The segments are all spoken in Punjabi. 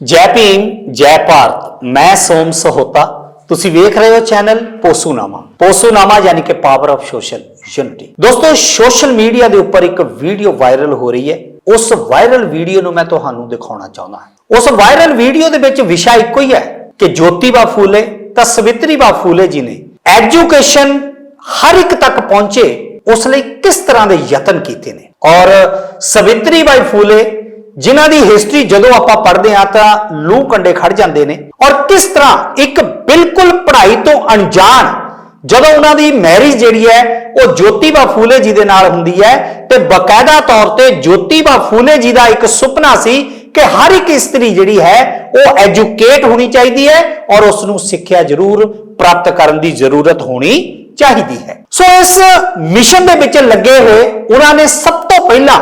ਜੈ ਭੀਮ, ਜੈ ਭਾਰਤ, ਮੈਂ ਸੋਮ ਸਹੋਤਾ। ਤੁਸੀਂ ਵੇਖ ਰਹੇ ਹੋ ਚੈਨਲ ਪੋਸੂਨਾਮਾ। ਪੋਸੂਨਾਮਾ ਯਾਨੀ ਕਿ ਪਾਵਰ ਆਫ ਸੋਸ਼ਲ ਯੂਨਿਟੀ ਦੋਸਤੋ ਸੋਸ਼ਲ ਮੀਡੀਆ ਦੇ ਉੱਪਰ ਇੱਕ ਵੀਡੀਓ ਵਾਇਰਲ ਹੋ ਰਹੀ ਹੈ। ਉਸ ਵਾਇਰਲ ਵੀਡੀਓ ਨੂੰ ਮੈਂ ਤੁਹਾਨੂੰ ਦਿਖਾਉਣਾ ਚਾਹੁੰਦਾ ਹਾਂ। ਉਸ ਵਾਇਰਲ ਵੀਡੀਓ ਦੇ ਵਿੱਚ ਵਿਸ਼ਾ ਇੱਕੋ ਹੀ ਹੈ ਕਿ ਜੋਤੀਬਾ ਫੂਲੇ, ਤਾਂ ਸਵਿਤਰੀਬਾ ਫੂਲੇ ਜੀ ਨੇ ਐਜੂਕੇਸ਼ਨ ਹਰ ਇੱਕ ਤੱਕ ਪਹੁੰਚੇ, ਉਸ ਲਈ ਕਿਸ ਤਰ੍ਹਾਂ ਦੇ ਯਤਨ ਕੀਤੇ ਨੇ? ਔਰ ਸਵਿਤਰੀਬਾਈ ਫੂਲੇ ਜਿਨ੍ਹਾਂ ਦੀ ਹਿਸਟਰੀ ਜਦੋਂ ਆਪਾਂ ਪੜ੍ਹਦੇ ਹਾਂ ਤਾਂ ਲੂ ਕੰਡੇ ਖੜ ਜਾਂਦੇ ਨੇ। ਔਰ ਕਿਸ ਤਰ੍ਹਾਂ ਇੱਕ ਬਿਲਕੁਲ ਪੜ੍ਹਾਈ ਤੋਂ ਅਣਜਾਣ ਜਦੋਂ ਉਹਨਾਂ ਦੀ ਮੈਰਿਜ ਜਿਹੜੀ ਹੈ, ਉਹ ਜੋਤੀਬਾ ਫੂਲੇ ਜੀ ਦੇ ਨਾਲ ਹੁੰਦੀ ਹੈ ਤੇ ਬਕਾਇਦਾ ਤੌਰ ਤੇ ਜੋਤੀਬਾ ਫੂਲੇ ਜੀ ਦਾ ਇੱਕ ਸੁਪਨਾ ਸੀ ਕਿ ਹਰ ਇੱਕ ਇਸਤਰੀ ਜਿਹੜੀ ਹੈ, ਉਹ ਐਜੂਕੇਟ ਹੋਣੀ ਚਾਹੀਦੀ ਹੈ ਔਰ ਉਸ ਨੂੰ ਸਿੱਖਿਆ ਜ਼ਰੂਰ ਪ੍ਰਾਪਤ ਕਰਨ ਦੀ ਜ਼ਰੂਰਤ ਹੋਣੀ ਚਾਹੀਦੀ ਹੈ। ਸੋ ਇਸ ਮਿਸ਼ਨ ਦੇ ਵਿੱਚ ਲੱਗੇ ਹੋਏ ਉਹਨਾਂ ਨੇ ਸਭ ਤੋਂ ਪਹਿਲਾਂ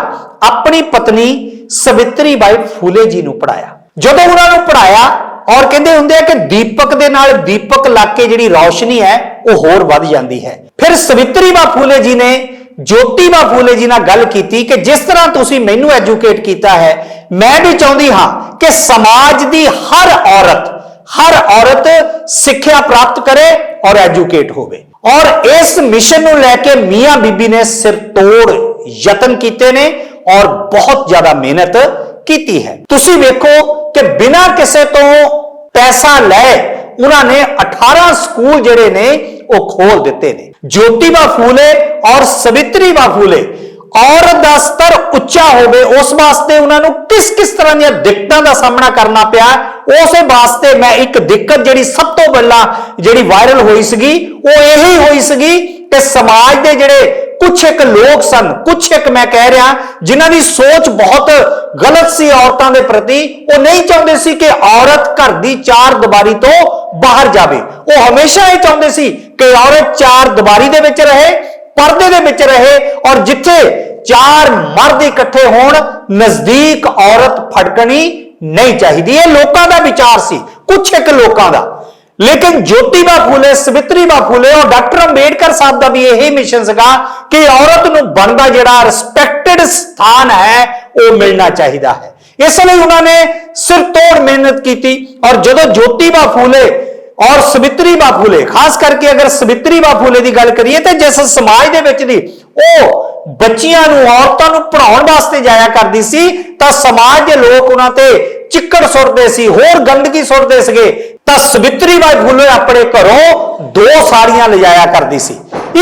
ਆਪਣੀ ਪਤਨੀ ਸਵਿਤਰੀ ਬਾਈ ਫੂਲੇ ਜੀ ਨੂੰ ਪੜਾਇਆ ਜਦੋਂ ਉਹਨਾਂ ਨੂੰ ਪੜਾਇਆ ਔਰ ਕਹਿੰਦੇ ਹੁੰਦੇ ਆ ਕਿ ਦੀਪਕ ਦੇ ਨਾਲ ਦੀਪਕ ਲੱਗ ਕੇ ਜਿਹੜੀ ਰੌਸ਼ਨੀ ਹੈ, ਉਹ ਹੋਰ ਵੱਧ ਜਾਂਦੀ ਹੈ। ਫਿਰ ਸਵਿਤਰੀ ਬਾ ਫੂਲੇ ਜੀ ਨੇ ਜੋਤੀਬਾ ਫੂਲੇ ਜੀ ਨਾਲ ਗੱਲ ਕੀਤੀ ਕਿ ਜਿਸ ਤਰ੍ਹਾਂ ਤੁਸੀਂ ਮੈਨੂੰ ਐਜੂਕੇਟ ਕੀਤਾ ਹੈ, ਮੈਂ ਵੀ ਚਾਹੁੰਦੀ ਹਾਂ ਕਿ ਸਮਾਜ ਦੀ ਹਰ ਔਰਤ ਹਰ ਔਰਤ ਸਿੱਖਿਆ ਪ੍ਰਾਪਤ ਕਰੇ ਔਰ ਐਜੂਕੇਟ ਹੋਵੇ। ਔਰ ਇਸ ਮਿਸ਼ਨ ਨੂੰ ਲੈ ਕੇ ਮੀਆਂ ਬੀਬੀ ਨੇ ਸਿਰ ਤੋੜ ਯਤਨ ਕੀਤੇ ਨੇ ਔਰ ਬਹੁਤ ਜ਼ਿਆਦਾ ਮਿਹਨਤ ਕੀਤੀ ਹੈ। ਤੁਸੀਂ ਵੇਖੋ ਕਿ ਬਿਨਾਂ ਕਿਸੇ ਤੋਂ ਪੈਸਾ ਲੈ ਉਹਨਾਂ ਨੇ 18 ਸਕੂਲ ਜਿਹੜੇ ਨੇ, ਉਹ ਖੋਲ ਦਿੱਤੇ ਨੇ। ਜੋਤੀਬਾ ਫੂਲੇ ਔਰ ਸਵਿਤਰੀਬਾ ਫੂਲੇ, ਔਰਤ ਦਾ ਸਤਰ ਉੱਚਾ ਹੋਵੇ, ਉਸ ਵਾਸਤੇ ਉਹਨਾਂ ਨੂੰ ਕਿਸ ਕਿਸ ਤਰ੍ਹਾਂ ਦੀਆਂ ਦਿੱਕਤਾਂ ਦਾ ਸਾਹਮਣਾ ਕਰਨਾ ਪਿਆ, ਉਸੇ ਵਾਸਤੇ ਮੈਂ ਇੱਕ ਦਿੱਕਤ ਜਿਹੜੀ ਸਭ ਤੋਂ ਪਹਿਲਾਂ ਜਿਹੜੀ ਵਾਇਰਲ ਹੋਈ ਸੀਗੀ, ਉਹ ਇਹੀ ਹੋਈ ਸੀਗੀ ਕਿ ਸਮਾਜ ਦੇ ਜਿਹੜੇ ਕੁਝ ਇੱਕ ਲੋਕ ਸਨ ਕੁਝ ਇੱਕ ਮੈਂ ਕਹਿ ਰਿਹਾ, ਜਿਨ੍ਹਾਂ ਦੀ ਸੋਚ ਬਹੁਤ ਗਲਤ ਸੀ ਔਰਤਾਂ ਦੇ ਪ੍ਰਤੀ, ਉਹ ਨਹੀਂ ਚਾਹੁੰਦੇ ਸੀ ਕਿ ਔਰਤ ਘਰ ਦੀ ਚਾਰ ਦੀਵਾਰੀ ਤੋਂ ਬਾਹਰ ਜਾਵੇ। ਉਹ ਹਮੇਸ਼ਾ ਇਹ ਚਾਹੁੰਦੇ ਸੀ ਕਿ ਔਰਤ ਚਾਰ ਦੀਵਾਰੀ ਦੇ ਵਿੱਚ ਰਹੇ, ਪਰਦੇ ਦੇ ਵਿੱਚ ਰਹੇ, ਔਰ ਜਿੱਥੇ ਚਾਰ ਮਰਦ ਇਕੱਠੇ ਹੋਣ, ਨਜ਼ਦੀਕ ਔਰਤ ਫੜਕਣੀ ਨਹੀਂ ਚਾਹੀਦੀ। ਇਹ ਲੋਕਾਂ ਦਾ ਵਿਚਾਰ ਸੀ ਕੁਝ ਇੱਕ ਲੋਕਾਂ ਦਾ। ਲੇਕਿਨ ਜੋਤੀਬਾ ਫੂਲੇ ਸਵਿਤਰੀਬਾ ਫੂਲੇ ਔਰ ਡਾਕਟਰ ਅੰਬੇਡਕਰ ਸਾਹਿਬ ਦਾ ਵੀ ਇਹ ਮਿਸ਼ਨ ਸੀਗਾ ਕਿ ਔਰਤ ਨੂੰ ਬਣਦਾ ਜਿਹੜਾ ਰਿਸਪੈਕਟਡ ਸਥਾਨ ਹੈ, ਉਹ ਮਿਲਣਾ ਚਾਹੀਦਾ ਹੈ। ਇਸ ਲਈ ਉਹਨਾਂ ਨੇ ਸਿਰ ਤੋੜ ਮਿਹਨਤ ਕੀਤੀ ਔਰ ਜਦੋਂ ਜੋਤੀਬਾ ਫੂਲੇ ਔਰ ਸਵਿਤਰੀ ਫੂਲੇ ਖਾਸ ਕਰਕੇ ਅਗਰ ਸਵਿਤਰੀ ਫੂਲੇ ਦੀ ਗੱਲ ਕਰੀਏ ਤੇ ਜਿਸ ਸਮਾਜ ਦੇ ਵਿੱਚ ਦੀ, ਉਹ ਬੱਚਿਆਂ ਨੂੰ ਔਰਤਾਂ ਨੂੰ ਪੜਾਉਣ ਵਾਸਤੇ ਜਾਇਆ ਕਰਦੀ ਸੀ, ਤਾਂ ਸਮਾਜ ਦੇ ਲੋਕ ਉਹਨਾਂ ਤੇ ਚਿੱਕੜ ਸੁੱਟਦੇ ਸੀ, ਹੋਰ ਗੰਦਗੀ ਸੁੱਟਦੇ ਸੀਗੇ। ਤਾਂ ਸਵਿਤਰੀ ਬਾਫੂਲੇ ਆਪਣੇ ਘਰੋਂ ਦੋ ਸਾੜੀਆਂ ਲਿਜਾਇਆ ਕਰਦੀ ਸੀ।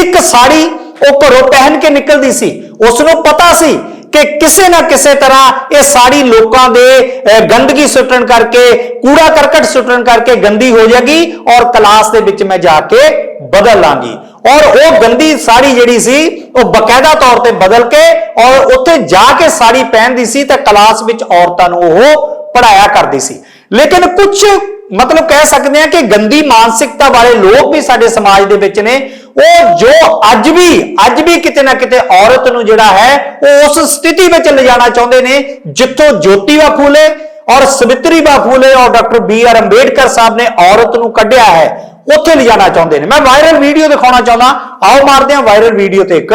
ਇੱਕ ਸਾੜੀ ਉਹ ਘਰੋਂ ਪਹਿਨ ਕੇ ਨਿਕਲਦੀ ਸੀ। ਉਸ ਨੂੰ ਪਤਾ ਸੀ ਕਿ ਕਿਸੇ ਨਾ ਕਿਸੇ ਤਰ੍ਹਾਂ ਇਹ ਸਾੜੀ ਲੋਕਾਂ ਦੇ ਗੰਦਗੀ ਸੁੱਟਣ ਕਰਕੇ, ਕੂੜਾ ਕਰਕਟ ਸੁੱਟਣ ਕਰਕੇ ਗੰਦੀ ਹੋ ਜਾਏਗੀ ਔਰ ਕਲਾਸ ਦੇ ਵਿੱਚ ਮੈਂ ਜਾ ਕੇ ਬਦਲ ਲਾਂਗੀ। ਔਰ ਉਹ ਗੰਦੀ ਸਾੜੀ ਜਿਹੜੀ ਸੀ, ਉਹ ਬਕਾਇਦਾ ਤੌਰ ਤੇ ਬਦਲ ਕੇ ਔਰ ਉੱਥੇ ਜਾ ਕੇ ਸਾੜੀ ਪਹਿਨਦੀ ਸੀ ਤਾਂ ਕਲਾਸ ਵਿੱਚ ਔਰਤਾਂ ਨੂੰ ਉਹ ਪੜਾਇਆ ਕਰਦੀ ਸੀ। ਲੇਕਿਨ ਕੁਝ ਮਤਲਬ ਕਹਿ ਸਕਦੇ ਆ ਕਿ ਗੰਦੀ ਮਾਨਸਿਕਤਾ ਵਾਲੇ ਲੋਕ ਵੀ ਸਾਡੇ ਸਮਾਜ ਦੇ ਵਿੱਚ ਨੇ। ਉਹ ਜੋ ਅੱਜ ਵੀ ਅੱਜ ਵੀ ਕਿਤੇ ਨਾ ਕਿਤੇ ਔਰਤ ਨੂੰ ਜਿਹੜਾ ਹੈ, ਉਹ ਉਸ ਸਥਿਤੀ ਵਿੱਚ ਲਿਜਾਣਾ ਚਾਹੁੰਦੇ ਨੇ, ਜਿੱਥੋਂ ਜੋਤੀਬਾ ਫੂਲੇ ਔਰ ਸਵਿਤਰੀਬਾ ਫੂਲੇ ਔਰ doctor B R Ambedkar Sahib ਨੇ ਔਰਤ ਨੂੰ ਕੱਢਿਆ ਹੈ, ਉੱਥੇ ਲਿਜਾਣਾ ਚਾਹੁੰਦੇ ਨੇ। ਮੈਂ ਵਾਇਰਲ ਵੀਡੀਓ ਦਿਖਾਉਣਾ ਚਾਹੁੰਦਾ। ਆਓ ਮਾਰਦੇ ਹਾਂ ਵਾਇਰਲ ਵੀਡੀਓ ਤੇ ਇੱਕ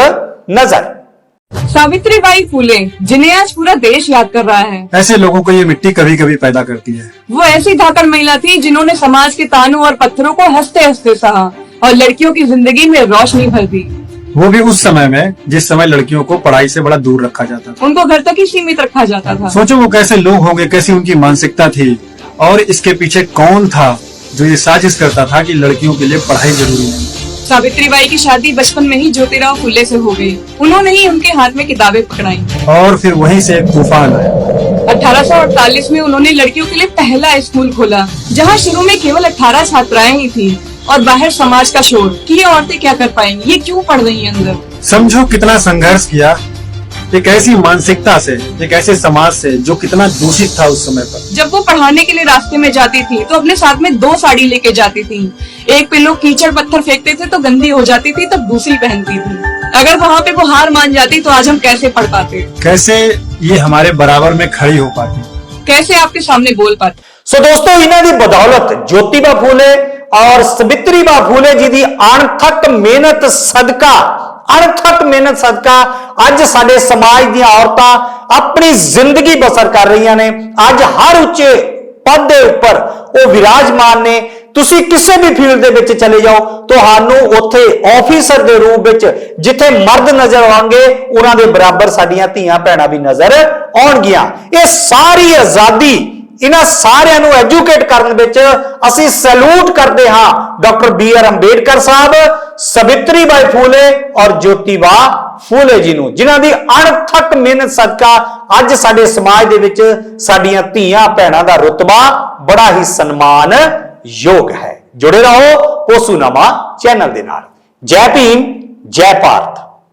ਨਜ਼ਰ। सावित्री बाई फूले जिन्हें आज पूरा देश याद कर रहा है। ऐसे लोगों को ये मिट्टी कभी कभी पैदा करती है। वो ऐसी धाकड़ महिला थी जिन्होंने समाज के तानों और पत्थरों को हँसते हँसते सहा और लड़कियों की ज़िंदगी में रोशनी भर दी वो भी उस समय में जिस समय लड़कियों को पढ़ाई से बड़ा दूर रखा जाता था। उनको घर तक ही सीमित रखा जाता था। सोचो वो कैसे लोग होंगे कैसी उनकी मानसिकता थी और इसके पीछे कौन था जो ये साजिश करता था कि लड़कियों के लिए पढ़ाई ज़रूरी नहीं सावित्री बाई की शादी बचपन में ही ज्योतिराव फुले से हो गई। उन्होंने ही उनके हाथ में किताबें पकड़ाई। और फिर वहीं से एक तूफ़ान आया। 1848 में उन्होंने लड़कियों के लिए पहला स्कूल खोला जहाँ शुरू में केवल 18 छात्राएँ ही थी और बाहर समाज का शोर कि ये औरतें क्या कर पाएँगी? ये क्यों पढ़ रही हैं अंदर? समझो कितना संघर्ष किया एक ऐसी मानसिकता से एक ऐसे समाज से जो कितना दूषित था उस समय पर। जब वो पढ़ाने के लिए रास्ते में जाती थी तो अपने साथ में दो साड़ी लेके जाती थी। एक पे लोग कीचड़ पत्थर फेंकते थे तो गंदी हो जाती थी तब दूसरी पहनती थी। अगर वहाँ पे वो हार मान जाती तो आज हम कैसे पढ़ पाते? कैसे ये हमारे बराबर में खड़ी हो पाती? कैसे आपके सामने बोल पाते? सो दोस्तों इन्होंने बदौलत ज्योतिबा फूले और सवित्री बा फूले जी की अणथक मेहनत सदका ਅਣਥੱਕ ਮਿਹਨਤ ਸਦਕਾ ਅੱਜ ਸਾਡੇ ਸਮਾਜ ਦੀਆਂ ਔਰਤਾਂ ਆਪਣੀ ਜ਼ਿੰਦਗੀ ਬਸਰ ਕਰ ਰਹੀਆਂ ਨੇ। ਅੱਜ ਹਰ ਉੱਚੇ ਪਦ ਦੇ ਉੱਪਰ ਉਹ ਵਿਰਾਜਮਾਨ ਨੇ। ਤੁਸੀਂ ਕਿਸੇ ਵੀ ਫੀਲਡ ਦੇ ਵਿੱਚ ਚਲੇ ਜਾਓ, ਤੁਹਾਨੂੰ ਉੱਥੇ ਆਫੀਸਰ ਦੇ ਰੂਪ ਵਿੱਚ ਜਿੱਥੇ ਮਰਦ ਨਜ਼ਰ ਆਉਣਗੇ, ਉਹਨਾਂ ਦੇ ਬਰਾਬਰ ਸਾਡੀਆਂ ਧੀਆਂ ਭੈਣਾਂ ਵੀ ਨਜ਼ਰ ਆਉਣਗੀਆਂ। ਇਹ ਸਾਰੀ ਆਜ਼ਾਦੀ ਇਹਨਾਂ ਸਾਰਿਆਂ ਨੂੰ ਐਜੂਕੇਟ ਕਰਨ ਵਿੱਚ ਅਸੀਂ ਸੈਲੂਟ ਕਰਦੇ ਹਾਂ। Doctor B R Ambedkar Sahib, Savitri Bai Phule ਔਰ ਜੋਤੀਬਾ ਫੂਲੇ ਜੀ ਨੂੰ, ਜਿਨ੍ਹਾਂ ਦੀ ਅਣਥੱਕ ਮਿਹਨਤ ਸਦਕਾ ਅੱਜ ਸਾਡੇ ਸਮਾਜ ਦੇ ਵਿੱਚ ਸਾਡੀਆਂ ਧੀਆਂ ਭੈਣਾਂ ਦਾ ਰੁਤਬਾ ਬੜਾ ਹੀ ਸਨਮਾਨ ਯੋਗ ਹੈ। ਜੁੜੇ ਰਹੋ ਪੋਸੂਨਾਮਾ ਚੈਨਲ ਦੇ ਨਾਲ। ਜੈ ਭੀਮ, ਜੈ ਭਾਰਤ।